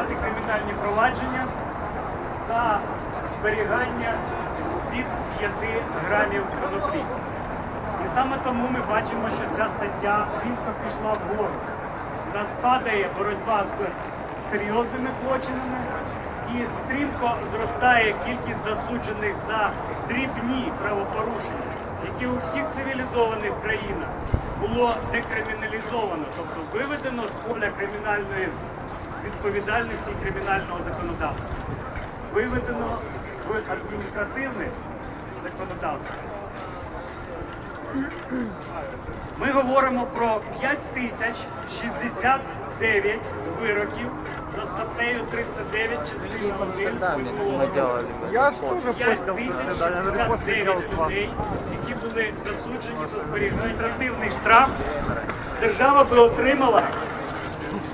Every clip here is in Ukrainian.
відкривати кримінальні провадження за зберігання від 5 грамів коноплі. І саме тому ми бачимо, що ця стаття різко пішла вгору. У нас падає боротьба з серйозними злочинами і стрімко зростає кількість засуджених за дрібні правопорушення, які у всіх цивілізованих країнах було декриміналізовано, тобто виведено з поля кримінальної відповідальності і кримінального законодавства, виведено в адміністративне законодавство. Ми говоримо про 5069 вироків за статтею 309 частина 1 Амстердаме Кримінального. Я ж тоже постил заседание, но после 5069 дел с вас. людей, які були засуджені за зберігання. Адміністративний штраф держава би отримала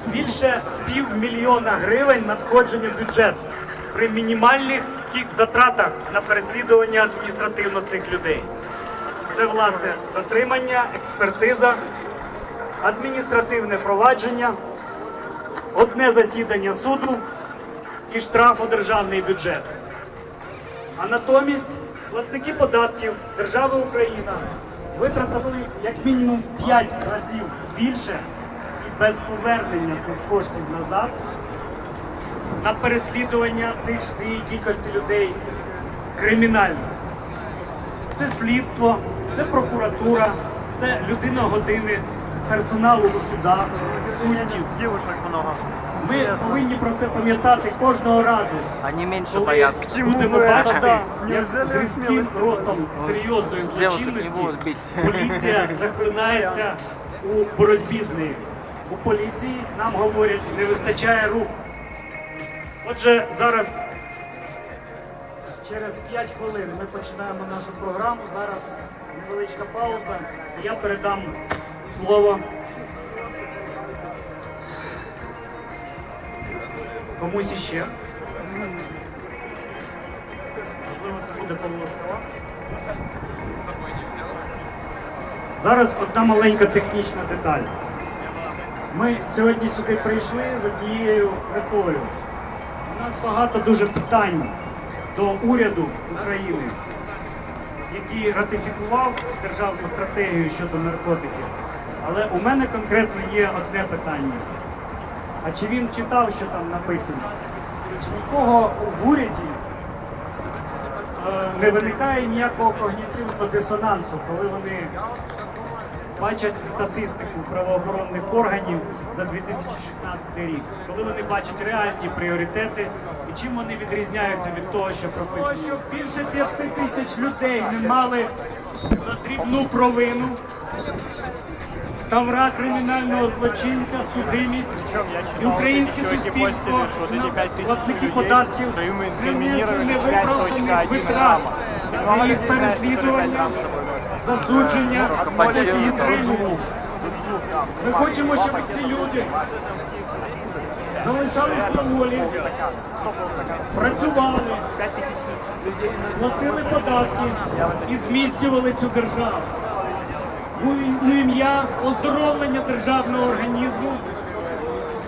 більше півмільйона гривень надходження в бюджет при мінімальних затратах на переслідування адміністративно цих людей. Це власне затримання, експертиза, адміністративне провадження, одне засідання суду і штраф у державний бюджет. А натомість платники податків держави Україна витратили як мінімум в 5 разів більше без повернення цих коштів назад на переслідування цих цієї кількості людей кримінально. Це слідство, це прокуратура, це людина години персоналу у судах, суддів. Девушек много. Ми повинні про це пам'ятати кожного разу. Они меньше Коли боятся. Будемо бачити, як з різким ростом серйозної злочинності поліція захлинається у боротьбі з нею. У поліції нам говорять, не вистачає рук. Отже, зараз через 5 хвилин ми починаємо нашу програму. Зараз невеличка пауза. Я передам слово комусь іще. Можливо, це буде Павло Скала. Зараз одна маленька технічна деталь. Ми сьогодні сюди прийшли з однією метою. У нас багато дуже питань до уряду України, який ратифікував державну стратегію щодо наркотиків. Але у мене конкретно є одне питання. А чи він читав, що там написано? Чи нікого в уряді е, не виникає ніякого когнітивного дисонансу, коли вони бачать статистику правоохоронних органів за 2016 рік, коли вони бачать реальні пріоритети? І чим вони відрізняються від того, що прописано? Що більше п'яти тисяч людей не мали за дрібну провину. Тавра кримінального злочинця, судимість. І українське суспільство, 5 платники податків не невиправданих витрат. на їх 5 переслідування, засудження, Потерю потім до. Ми хочемо, щоб ці люди залишались на волі, працювали, 5 платили податки і зміцнювали цю державу. У ім'я оздоровлення державного організму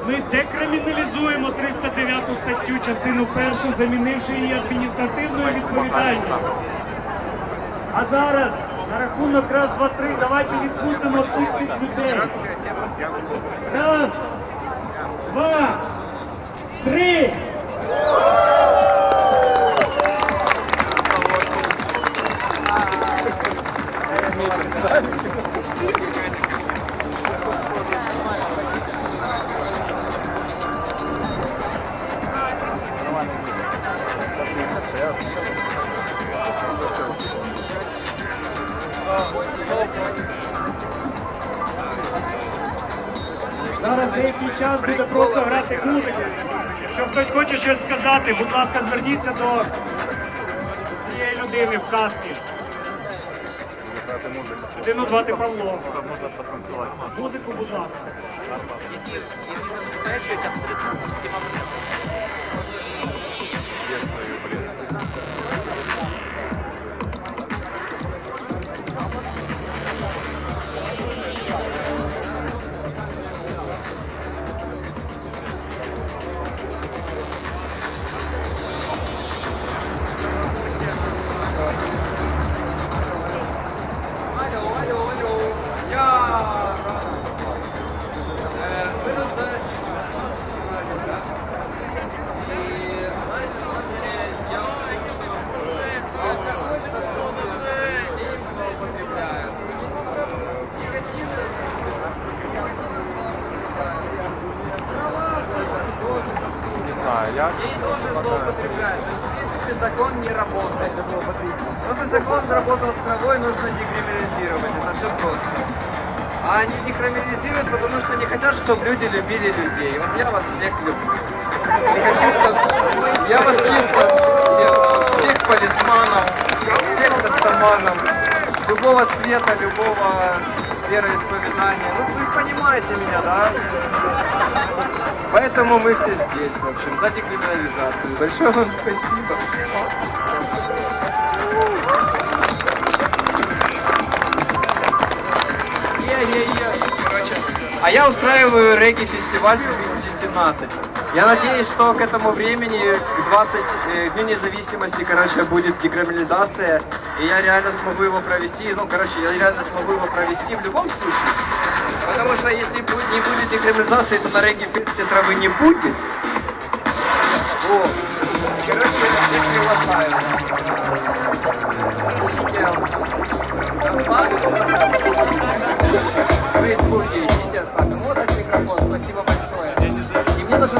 ми декриміналізуємо 309 статтю, частину першу, замінивши її адміністративною відповідальністю. А зараз на рахунок раз, два, три, давайте відпустимо всіх цих людей. Раз, два, три. все Зараз деякий час буде просто грати музика. Якщо хтось хоче щось сказати, будь ласка, зверніться до цієї людини в касці. Людину звати Павло. Музику, будь ласка. які, забезпечують абсолютно всі любили людей. Вот я вас всех люблю. Хочу, чтобы... Я вас чисто всех, всех полисманов, всех тестоманов, любого цвета, любого вероисповедания. Ну, вы понимаете меня, да? Поэтому мы все здесь, в общем, за декриминализацию. Большое вам спасибо. А я устраиваю регги-фестиваль 2017. Я надеюсь, что к этому времени, к 20 э, Дню независимости, короче, будет декриминализация, и я реально смогу его провести, ну, короче, я реально смогу его провести в любом случае. Потому что если будет- не будет декриминализации, то на регги-фесте травы не будет. Вот. Короче, всех приглашаю.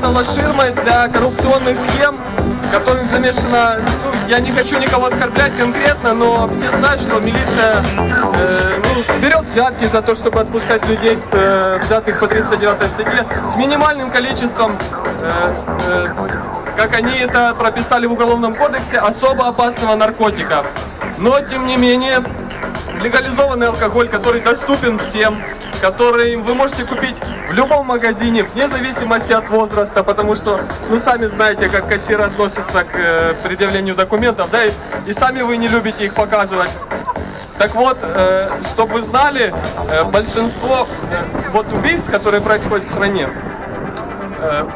стала ширмой для коррупционных схем, в которых замешано, ну, я не хочу никого оскорблять конкретно, но все знают, что милиция э, ну, берет взятки за то, чтобы отпускать людей, э, взятых по 309 статье, с минимальным количеством, э, э, как они это прописали в Уголовном кодексе, особо опасного наркотика. Но, тем не менее, легализованный алкоголь, который доступен всем, который вы можете купить в любом магазине, вне зависимости от возраста, потому что, ну, сами знаете, как кассиры относятся к э, предъявлению документов, да, и, и сами вы не любите их показывать. Так вот, э, чтобы вы знали, э, большинство э, вот убийств, которые происходят в стране,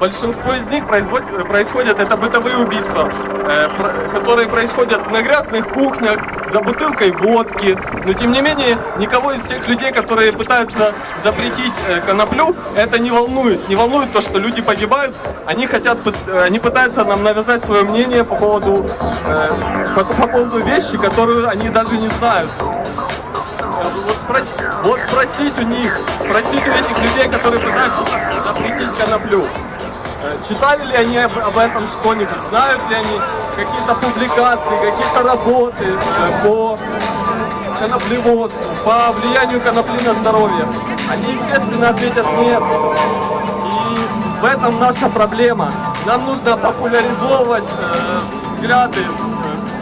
большинство из них э, происходят, это бытовые убийства, э, которые происходят на грязных кухнях, за бутылкой водки. Но тем не менее, никого из тех людей, которые пытаются запретить э, коноплю, это не волнует. Не волнует то, что люди погибают. Они хотят, э, они пытаются нам навязать свое мнение по поводу, э, по, по поводу вещи, которую они даже не знают. Э, Вот, спрос- вот спросить у них, спросить у этих людей, которые пытаются запретить коноплю. Э, Читали ли они об, этом что-нибудь? Знают ли они какие-то публикации, какие-то работы э, по коноплеводству, по влиянию конопли на здоровье? Они, естественно, ответят нет. И в этом наша проблема. Нам нужно популяризовывать э, взгляды,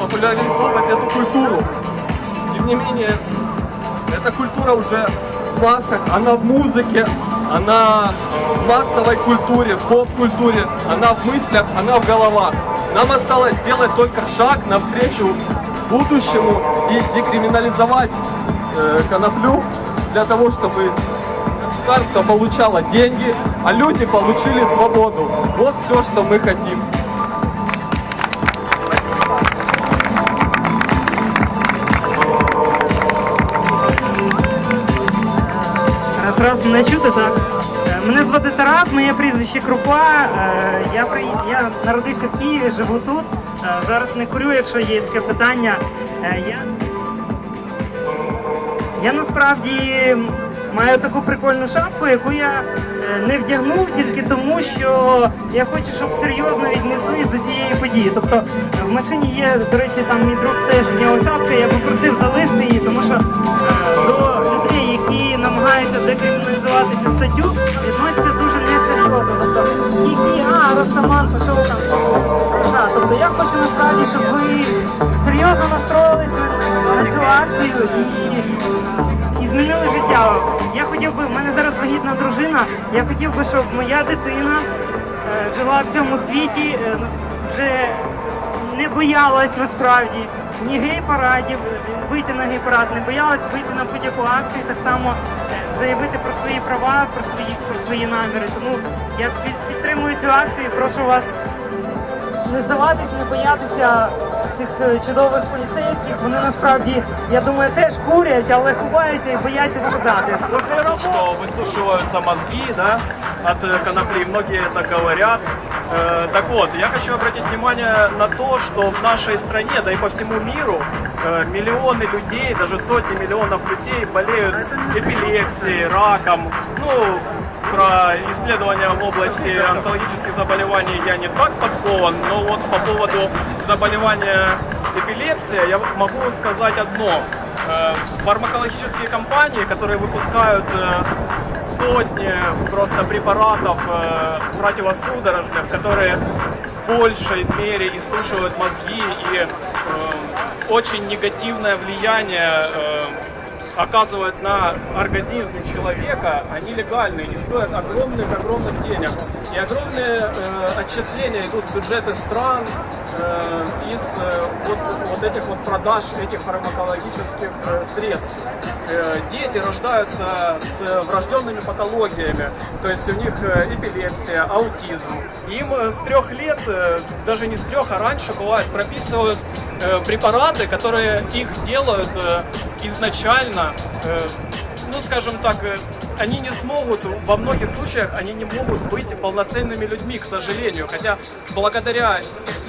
популяризовывать эту культуру. Тем не менее, эта культура уже в массах, она в музыке, она в массовой культуре, в поп-культуре, она в мыслях, она в головах. Нам осталось сделать только шаг навстречу будущему и декриминализовать э, коноплю для того, чтобы государство получало деньги, а люди получили свободу. Вот все, что мы хотим. Зараз мене чути, так? Е, Мене звати Тарас, моє прізвище Крупа. Е, Я, при... я народився в Києві, живу тут. Е, Зараз не курю, якщо є таке питання. Я, я насправді маю таку прикольну шапку, яку я не вдягнув тільки тому, що я хочу, щоб серйозно віднеслись до цієї події. Тобто в машині є, до речі, там мій друг теж в нього шапка, я попросив залишити її, тому що до людей, які намагаються декриміналізувати цю статтю, відносяться дуже несерйозно. Тобто а, Ростаман, пішов там. Тобто я хочу насправді, щоб ви серйозно настроїлись на, на цю акцію і, і змінили життя. Я хотів би, в мене зараз вагітна дружина, я хотів би, щоб моя дитина е, жила в цьому світі, е, вже не боялась насправді ні гей-парадів, вийти на гей-парад, не боялась вийти на будь-яку акцію, так само е, заявити про свої права, про свої, про свої наміри. Тому я під- підтримую цю акцію і прошу вас не здаватись, не боятися цих е, чудових поліцейських. Вони насправді, я думаю, теж курять, але ховаються і бояться сказати. что высушиваются мозги, да, от э, конопли. Многие это говорят. Э, Так вот, я хочу обратить внимание на то, что в нашей стране, да и по всему миру, э, миллионы людей, даже сотни миллионов людей болеют эпилепсией, раком. Ну, про исследования в области онкологических заболеваний я не так подкован, но вот по поводу заболевания эпилепсия я могу сказать одно. Э, Фармакологические компании, которые выпускают сотни просто препаратов э, противосудорожных, которые в большей мере иссушивают мозги и э, очень негативное влияние э, оказывают на организм человека, они легальны и стоят огромных-огромных денег. И огромные э, отчисления идут в бюджеты стран э, из э, вот, вот этих вот продаж этих фармакологических э, средств. Э, дети рождаются с врожденными патологиями, то есть у них э, эпилепсия, аутизм. Им э, с трех лет, э, даже не с трех, а раньше бывает, прописывают э, препараты, которые их делают э, изначально, э, ну скажем так, э, они не смогут, во многих случаях они не могут быть полноценными людьми, к сожалению. Хотя благодаря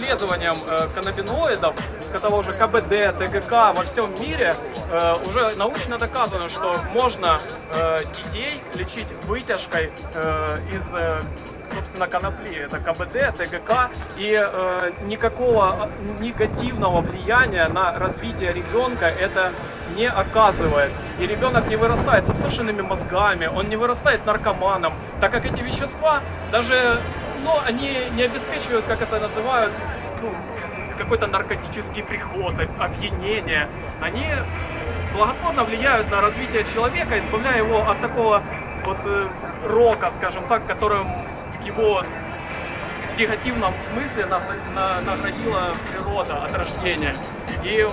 исследованиям э, каннабиноидов, того же КБД, ТГК во всем мире, э, уже научно доказано, что можно э, детей лечить вытяжкой из собственно, конопли. Это КБД, ТГК. И э, никакого негативного влияния на развитие ребенка это не оказывает. И ребенок не вырастает с осушенными мозгами, он не вырастает наркоманом, так как эти вещества даже, ну, они не обеспечивают, как это называют, ну, какой-то наркотический приход, опьянение. Они благотворно влияют на развитие человека, избавляя его от такого вот э, рока, скажем так, которым его в негативном смысле награ- на- наградила природа от рождения. И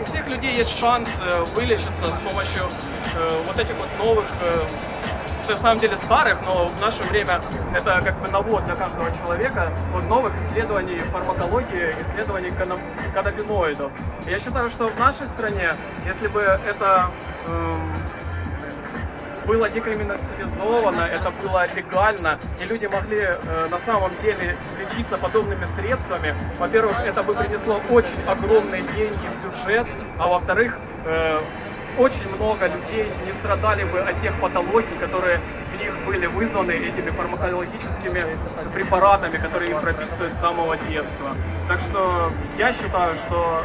у всех людей есть шанс э, вылечиться с помощью э, вот этих вот новых, э, на самом деле старых, но в наше время это как бы навод для каждого человека, вот новых исследований фармакологии, исследований канна- каннабиноидов. Я считаю, что в нашей стране, если бы это эм, было декриминализовано, это было легально, и люди могли э, на самом деле лечиться подобными средствами. Во-первых, это бы принесло очень огромные деньги в бюджет, а во-вторых, э, очень много людей не страдали бы от тех патологий, которые в них были вызваны этими фармакологическими препаратами, которые им прописывают с самого детства. Так что я считаю, что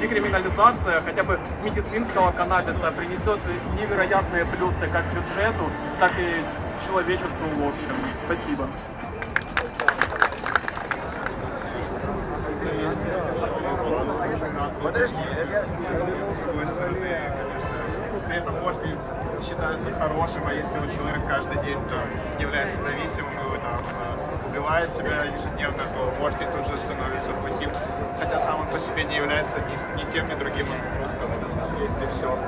декриминализация хотя бы медицинского каннабиса принесет невероятные плюсы как бюджету, так и человечеству в общем. Спасибо. Подожди, я с другой стороны, конечно, при этом морфий считается хорошим, а если вот человек каждый день там, является зависимым и там, э, убивает себя ежедневно, то морфий тут же становится плохим, хотя сам он по себе не является ни, ни тем, ни другим, он просто есть и все.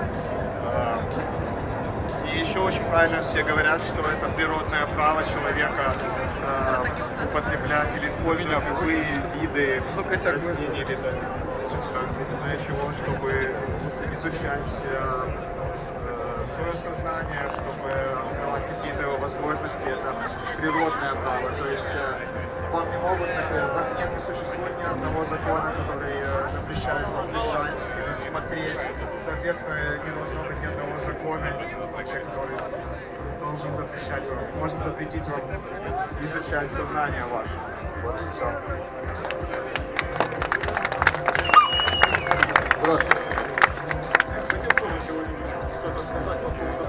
И еще очень правильно все говорят, что это природное право человека э, употреблять или использовать любые виды растений или там, субстанций, не знаю чего, чтобы изучать э, э, свое сознание, чтобы открывать какие-то его возможности. Это природное право. То есть э, вам не могут, например, зак- нет, не существует ни одного закона, который э, запрещает вам дышать или смотреть. Соответственно, не должно быть ни одного закона, вообще, который должен запрещать вам, может запретить вам изучать сознание ваше. Вот и все. Я хотел сегодня что-то сказать по поводу.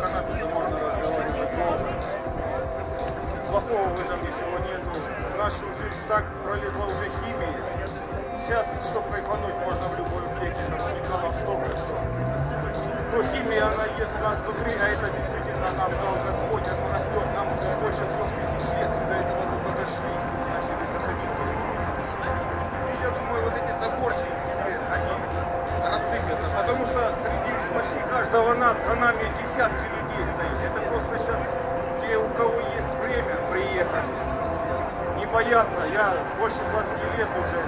Можно разговаривать долго. Плохого в этом ничего нету. В нашу жизнь так пролезла уже химия. Сейчас, чтобы кайфануть, можно в любой аптеке, там, уникалов столько, что... Но химия, она есть у нас внутри, а это действительно нам дал Господь, оно растет, нам уже больше трех тысяч лет, десятки людей стоит. Это просто сейчас те, у кого есть время, приехали. Не бояться, я больше 20 лет уже.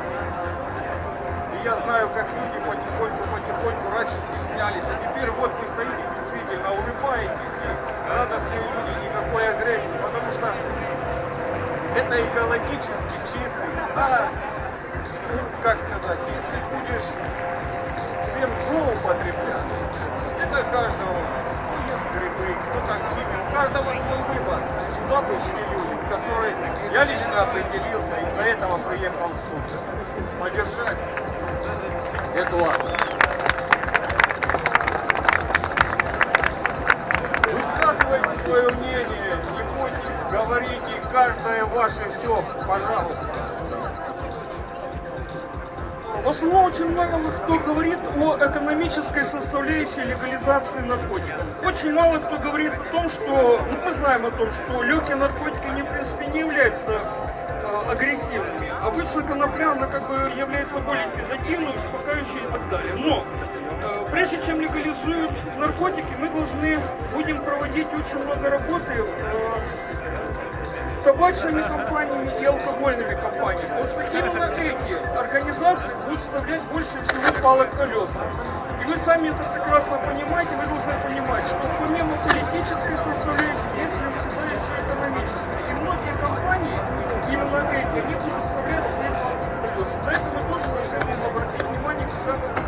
И я знаю, как люди потихоньку, потихоньку раньше стеснялись, а теперь вот вы стоите действительно, улыбаетесь, и радостные люди, никакой агрессии, потому что это экологически чистый, а, ну, как сказать, если будешь всем злоупотреблять, это каждого, грибы, кто там химию, у каждого свой выбор. Сюда пришли люди, которые, я лично определился, из-за этого приехал в суд. Поддержать акцию. Высказывайте свое мнение, не бойтесь, говорите, каждое ваше все, пожалуйста. Основном очень много кто говорит о экономической составляющей легализации наркотиков. Очень мало кто говорит о том, что ну, мы знаем о том, что легкие наркотики не в принципе не являются э, агрессивными. Обычно конопля она как бы является более седативной, успокаивающей и так далее. Но э, прежде чем легализуют наркотики, мы должны будем проводить очень много работы э, с табачными компаниями и алкогольными компаниями. Потому что именно эти организации будут вставлять больше всего палок в колеса. И вы сами это прекрасно понимаете, вы должны понимать, что помимо политической составляющей, есть всегда еще экономическая. И многие компании, именно эти, они будут вставлять свои палки в колеса. На это мы тоже должны будем обратить внимание, когда мы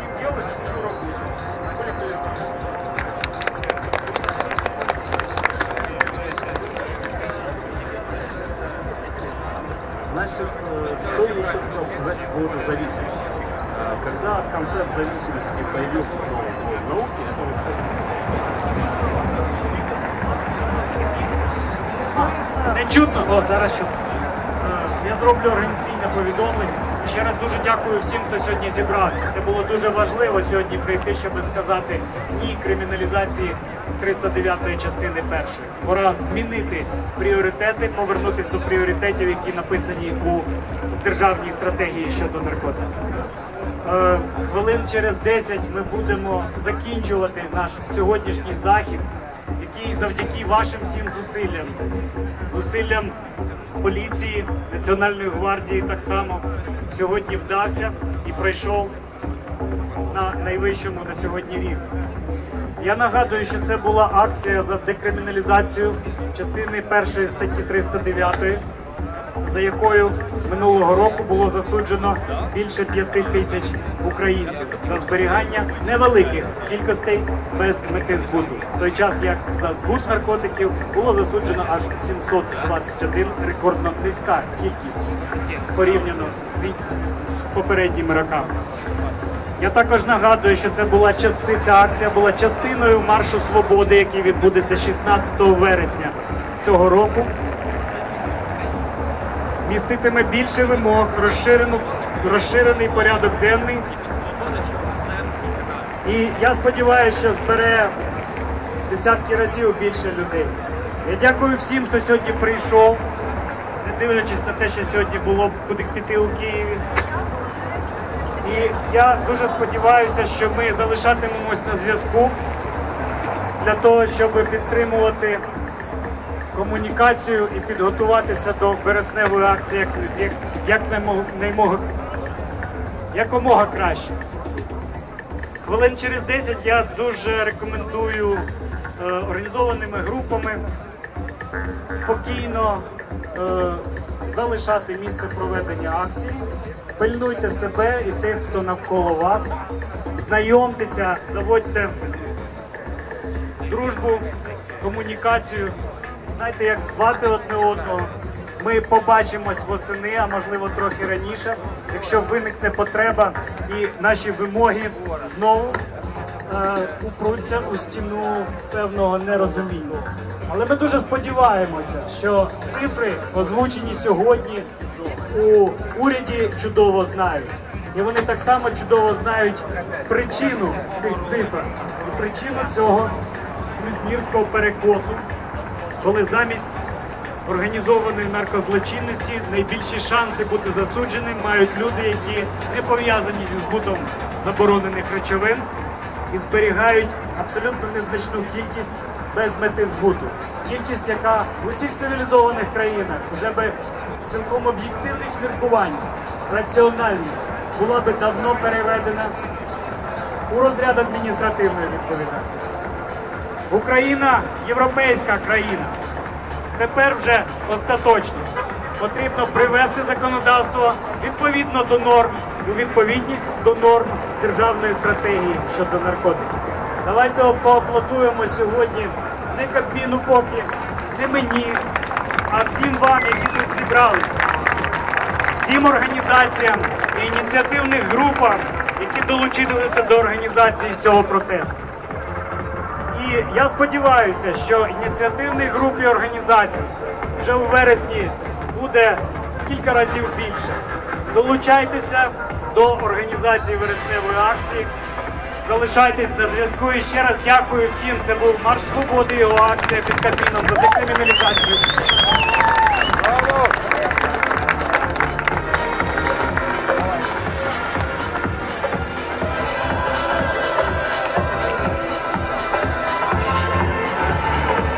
хотел сказать по поводу зависимости. Э, Когда концепт зависимости появился ну, в науке, это вот Не чутно? О, зараз чутно. Е, Я зроблю організаційне повідомлення. Ще раз дуже дякую всім, хто сьогодні зібрався. Це було дуже важливо сьогодні прийти, щоб сказати ні криміналізації з 309 частини першої. Пора змінити пріоритети, повернутися до пріоритетів, які написані у державній стратегії щодо наркотиків. Е, Хвилин через 10 ми будемо закінчувати наш сьогоднішній захід, який завдяки вашим всім зусиллям, зусиллям поліції, Національної гвардії так само сьогодні вдався і пройшов на найвищому на сьогодні рівні. Я нагадую, що це була акція за декриміналізацію частини першої статті 309 за якою минулого року було засуджено більше п'яти тисяч українців за зберігання невеликих кількостей без мети збуту. В той час як за збут наркотиків було засуджено аж 721 рекордно низька кількість порівняно з попередніми роками. Я також нагадую, що це була части, ця акція була частиною маршу свободи, який відбудеться 16 вересня цього року міститиме більше вимог, розширену, розширений порядок денний. І я сподіваюся, що збере десятки разів більше людей. Я дякую всім, хто сьогодні прийшов, не дивлячись на те, що сьогодні було куди піти у Києві. І я дуже сподіваюся, що ми залишатимемось на зв'язку. для того, щоб підтримувати комунікацію і підготуватися до вересневої акції як, як, як якомога краще. Хвилин через 10 я дуже рекомендую е, організованими групами спокійно е, залишати місце проведення акції. Пильнуйте себе і тих, хто навколо вас. Знайомтеся, заводьте дружбу, комунікацію. Знайте, як звати одне одного. Ми побачимось восени, а можливо трохи раніше, якщо виникне потреба і наші вимоги знову е, упруться у стіну певного нерозуміння. Але ми дуже сподіваємося, що цифри, озвучені сьогодні, у уряді чудово знають. І вони так само чудово знають причину цих цифр і причину цього блюзнірського перекосу, коли замість організованої наркозлочинності найбільші шанси бути засудженим мають люди, які не пов'язані зі збутом заборонених речовин і зберігають абсолютно незначну кількість без мети збуту. Кількість, яка в усіх цивілізованих країнах вже би цілком об'єктивних міркувань, раціональних, була би давно переведена у розряд адміністративної відповідальності. Україна європейська країна. Тепер вже остаточно потрібно привести законодавство відповідно до норм, у відповідність до норм державної стратегії щодо наркотиків. Давайте поаплодуємо сьогодні не Кабміну поки, не мені, а всім вам, які тут зібралися, всім організаціям і ініціативних групам, які долучилися до організації цього протесту. І я сподіваюся, що ініціативних груп і організацій вже у вересні буде кілька разів більше. Долучайтеся до організації вересневої акції. Залишайтесь на зв'язку і ще раз дякую всім. Це був Марш Свободи, його акція під Кабміном за декриміналізацію.